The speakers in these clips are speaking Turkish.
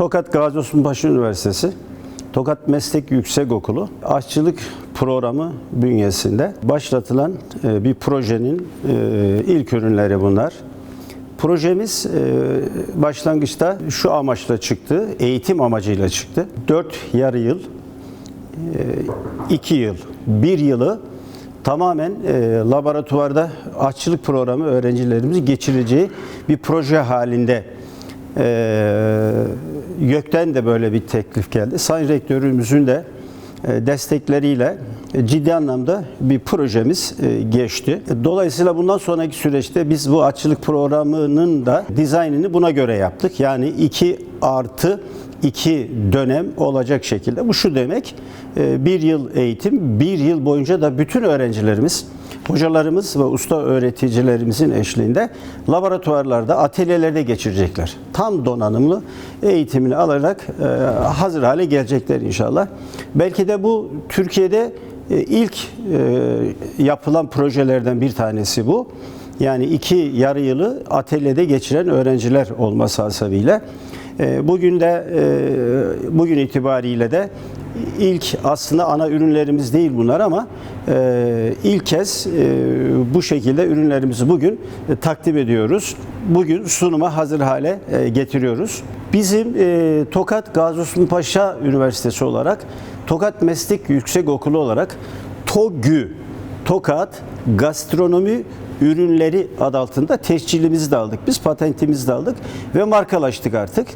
Tokat Gazi Osman Paşa Üniversitesi, Tokat Meslek Yüksekokulu aşçılık programı bünyesinde başlatılan e, bir projenin e, ilk ürünleri bunlar. Projemiz e, başlangıçta şu amaçla çıktı, eğitim amacıyla çıktı. 4 yarı yıl, 2 yıl, 1 yılı tamamen laboratuvarda aşçılık programı öğrencilerimizin geçireceği bir proje halinde YÖK'ten de böyle bir teklif geldi. Sayın Rektörümüzün de e, destekleriyle e, ciddi anlamda bir projemiz e, geçti. Dolayısıyla bundan sonraki süreçte biz bu açılık programının da dizaynını buna göre yaptık. Yani 2 artı 2 dönem olacak şekilde. Bu şu demek, bir yıl eğitim, bir yıl boyunca da bütün öğrencilerimiz, hocalarımız ve usta öğreticilerimizin eşliğinde laboratuvarlarda, atölyelerde geçirecekler. Tam donanımlı eğitimini alarak e, hazır hale gelecekler inşallah. Belki de bu Türkiye'de e, ilk e, yapılan projelerden bir tanesi bu. Yani iki yarı yılı atölyede geçiren öğrenciler olması hasebiyle. E, Bugün de bugün itibariyle de ilk aslında ana ürünlerimiz değil bunlar ama e, ilk kez e, bu şekilde ürünlerimizi bugün e, takdim ediyoruz. Bugün sunuma hazır hale e, getiriyoruz. Bizim e, Tokat Gazi Paşa Üniversitesi olarak Tokat Meslek Yüksekokulu olarak TOGÜ Tokat Gastronomi Ürünleri adı altında tescilimizi de aldık. Biz patentimizi de aldık ve markalaştık artık.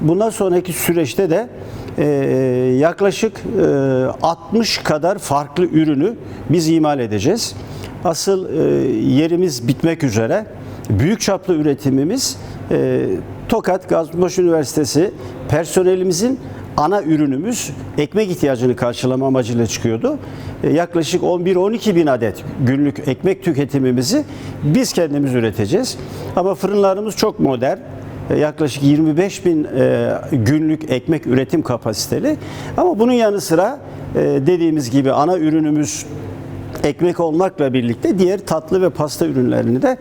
Bundan sonraki süreçte de e, yaklaşık e, 60 kadar farklı ürünü biz imal edeceğiz. Asıl e, yerimiz bitmek üzere. Büyük çaplı üretimimiz e, Tokat Gazipaşa Üniversitesi personelimizin ana ürünümüz ekmek ihtiyacını karşılama amacıyla çıkıyordu. E, Yaklaşık 11-12 bin adet günlük ekmek tüketimimizi biz kendimiz üreteceğiz. Ama fırınlarımız çok modern. E, Yaklaşık 25 bin e, günlük ekmek üretim kapasiteli. Ama bunun yanı sıra e, dediğimiz gibi ana ürünümüz ekmek olmakla birlikte diğer tatlı ve pasta ürünlerini de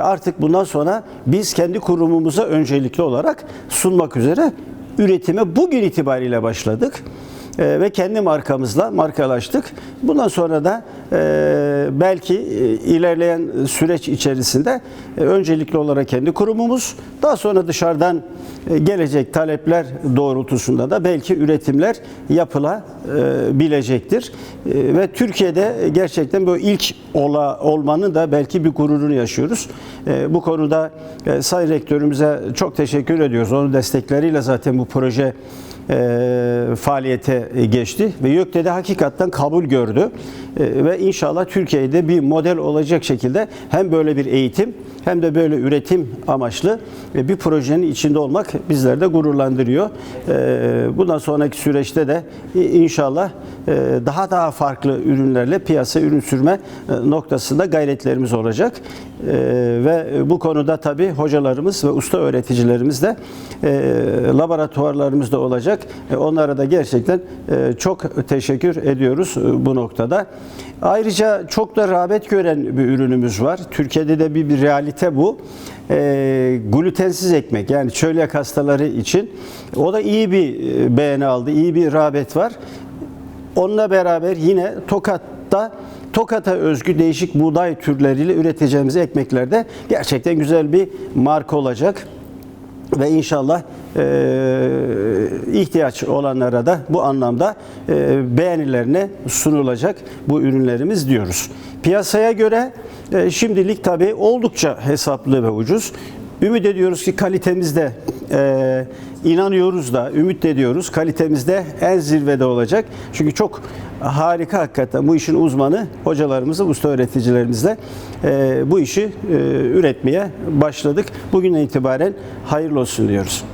artık bundan sonra biz kendi kurumumuza öncelikli olarak sunmak üzere üretime bugün itibariyle başladık. E, ve kendi markamızla markalaştık. Bundan sonra da e, belki e, ilerleyen süreç içerisinde e, öncelikli olarak kendi kurumumuz, daha sonra dışarıdan e, gelecek talepler doğrultusunda da belki üretimler yapılabilecektir. E, ve Türkiye'de gerçekten böyle ilk ola, olmanın da belki bir gururunu yaşıyoruz. E, bu konuda e, Sayın Rektörümüze çok teşekkür ediyoruz. Onun destekleriyle zaten bu proje e, faaliyete geçti ve YÖK'te hakikaten kabul gördü E, ve inşallah Türkiye'de bir model olacak şekilde hem böyle bir eğitim hem de böyle üretim amaçlı e, bir projenin içinde olmak bizleri de gururlandırıyor. E, Bundan sonraki süreçte de inşallah e, daha daha farklı ürünlerle piyasa ürün sürme e, noktasında gayretlerimiz olacak. E, Ve bu konuda tabii hocalarımız ve usta öğreticilerimiz de e, laboratuvarlarımızda olacak. E, Onlara da gerçekten e, çok teşekkür ediyoruz e, bu noktada. Ayrıca çok da rağbet gören bir ürünümüz var. Türkiye'de de bir, bir realite bu. E, glutensiz ekmek yani çölyak hastaları için. O da iyi bir beğeni aldı, iyi bir rağbet var. Onunla beraber yine Tokat'ta Tokat'a özgü değişik buğday türleriyle üreteceğimiz ekmeklerde gerçekten güzel bir marka olacak. Ve inşallah e, ihtiyaç olanlara da bu anlamda e, beğenilerine sunulacak bu ürünlerimiz diyoruz. Piyasaya göre e, şimdilik tabii oldukça hesaplı ve ucuz. Ümit ediyoruz ki kalitemizde e, inanıyoruz da ümit ediyoruz kalitemizde en zirvede olacak. Çünkü çok harika hakikaten bu işin uzmanı hocalarımızla, usta öğreticilerimizle e, bu işi e, üretmeye başladık. Bugünden itibaren hayırlı olsun diyoruz.